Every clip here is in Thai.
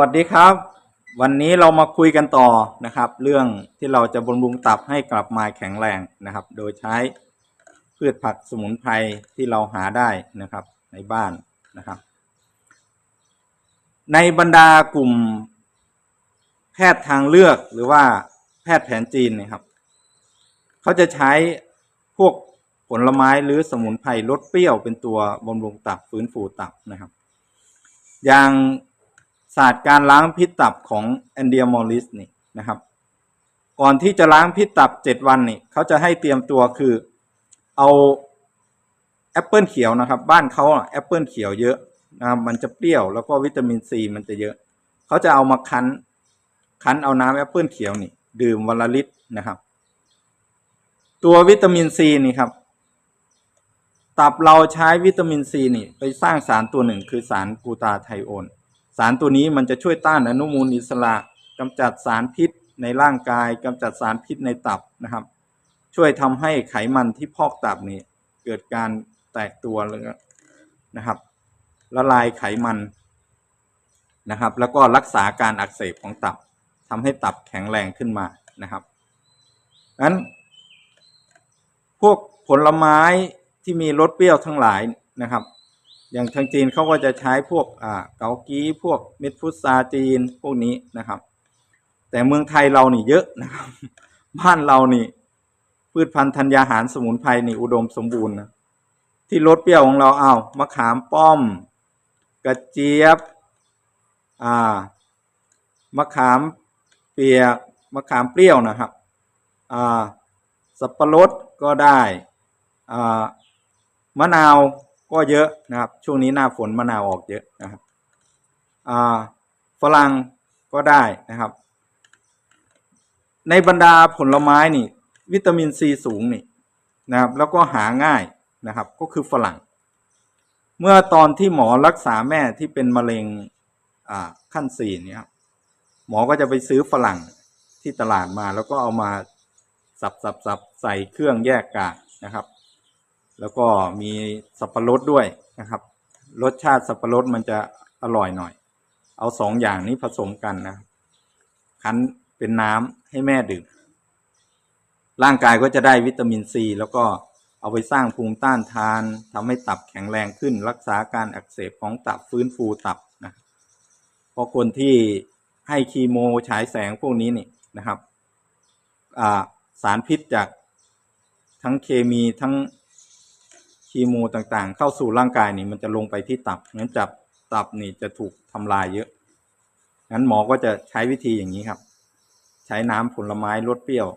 วัสดีครับ วันนี้เรามาคุยกันต่อนะครับ เรื่องที่เราจะบำรุงตับให้กลับมาแข็งแรงนะครับ โดยใช้พืชผักสมุนไพรที่เราหาได้นะครับในบ้านนะครับ ในบรรดากลุ่ม แพทย์ทางเลือกหรือว่าแพทย์แผนจีนนะครับเขาจะใช้พวกผลไม้หรือสมุนไพรลดเปรี้ยวเป็นตัวบำรุงตับฟื้นฟูตับนะครับ อย่าง ศาสตร์การล้างพิษตับของแอนเดียมอริสนี่นะครับ ก่อนที่จะล้างพิษตับเจ็ดวันนี่เขาจะให้เตรียมตัวคือเอาแอปเปิลเขียวนะครับ บ้านเขาแอปเปิลเขียวเยอะนะครับมันจะเปรี้ยวแล้วก็วิตามินซีมันจะเยอะเขาจะเอามาคั้น คั้นเอาน้ำแอปเปิลเขียวนี่ ดื่มวันละลิตรนะครับ ตัววิตามินซีนี่ครับ ตับเราใช้วิตามินซีนี่ ไปสร้างสารตัวหนึ่งคือสารกูตาไทโอน สารตัวนี้มันจะช่วยต้านอนุมูลอิสระกำจัดสารพิษในร่างกายกำจัดสารพิษในตับนะครับ ช่วยทำให้ไขมันที่พอกตับนี่เกิดการแตกตัวเลยนะครับ ละลายไขมันนะครับ แล้วก็รักษาการอักเสบของตับทำให้ตับแข็งแรงขึ้นมานะครับนั้นพวกผลไม้ที่มีรสเปรี้ยวทั้งหลายนะครับ อย่างทางจีนเขาก็จะใช้พวกอ่าเกากี้พวกเม็ดพุทราจีนพวกนี้นะครับ แต่เมืองไทยเรานี่เยอะนะครับ บ้านเรานี่ พืชพันธุ์ธัญญาหารสมุนไพรนี่อุดมสมบูรณ์นะที่รสเปรี้ยวของเราเอามะขามป้อม กระเจี๊ยบอ่ามะขามเปียกมะขามเปรี้ยวนะครับอ่าสับปะรดก็ได้อ่ามะนาว ก็เยอะนะครับ ช่วงนี้หน้าฝนมะนาวออกเยอะนะครับฝรั่งก็ได้นะครับ ในบรรดาผลไม้นี่ วิตามินซีสูงนี่นะครับ แล้วก็หาง่ายนะครับ ก็คือฝรั่ง เมื่อตอนที่หมอรักษาแม่ที่เป็นมะเร็งขั้นสี่นี่ครับหมอก็จะไปซื้อฝรั่งที่ตลาดมา แล้วก็เอามาสับสับสับใส่เครื่องแยกกากนะครับ แล้วก็มีสับปะรดด้วยนะครับ รสชาติสับปะรดมันจะอร่อยหน่อย เอาสองอย่างนี้ผสมกันนะคั้นเป็นน้ำให้แม่ดื่ม ร่างกายก็จะได้วิตามินซีแล้วก็เอาไปสร้างภูมิต้านทานทำให้ตับแข็งแรงขึ้น รักษาการอักเสบของตับฟื้นฟูตับนะเพราะคนที่ให้คีโมฉายแสงพวกนี้นี่นะครับสารพิษจากทั้งเคมีทั้ง คีโมต่างๆ เข้าสู่ร่างกายนี่มันจะลงไปที่ตับงั้นจับตับนี่จะถูกทำลายเยอะงั้นหมอก็จะใช้วิธีอย่างนี้ครับ ใช้น้ำผลไม้รสเปรี้ยว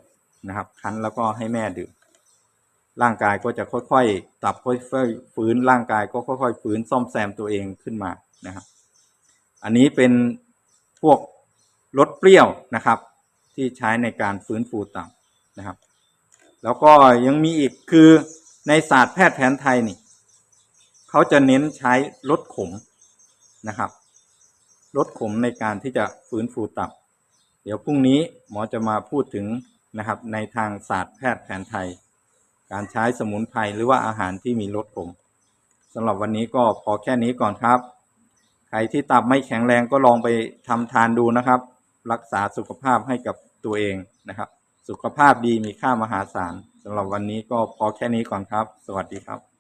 นะครับ คั้นแล้วก็ให้แม่ดื่มร่างกายก็จะค่อยๆ ตับค่อยๆฟื้นร่างกายก็ค่อยๆฟื้นซ่อมแซมตัวเองขึ้นมานะครับ อันนี้เป็นพวกรสเปรี้ยวนะครับ ที่ใช้ในการฟื้นฟูตับนะครับ แล้วก็ยังมีอีกคือ ในศาสตร์แพทย์แผนไทยนี่เขาจะเน้นใช้ลดขมนะครับลดขมในการที่จะฟื้นฟูตับ เดี๋ยวพรุ่งนี้หมอจะมาพูดถึงนะครับ ในทางศาสตร์แพทย์แผนไทย การใช้สมุนไพรหรือว่าอาหารที่มีรสขมสำหรับวันนี้ก็พอแค่นี้ก่อนครับ ใครที่ตับไม่แข็งแรงก็ลองไปทำทานดูนะครับ รักษาสุขภาพให้กับตัวเองนะครับ สุขภาพดีมีค่ามหาศาลสำหรับวันนี้ก็พอแค่นี้ก่อนครับ สวัสดีครับ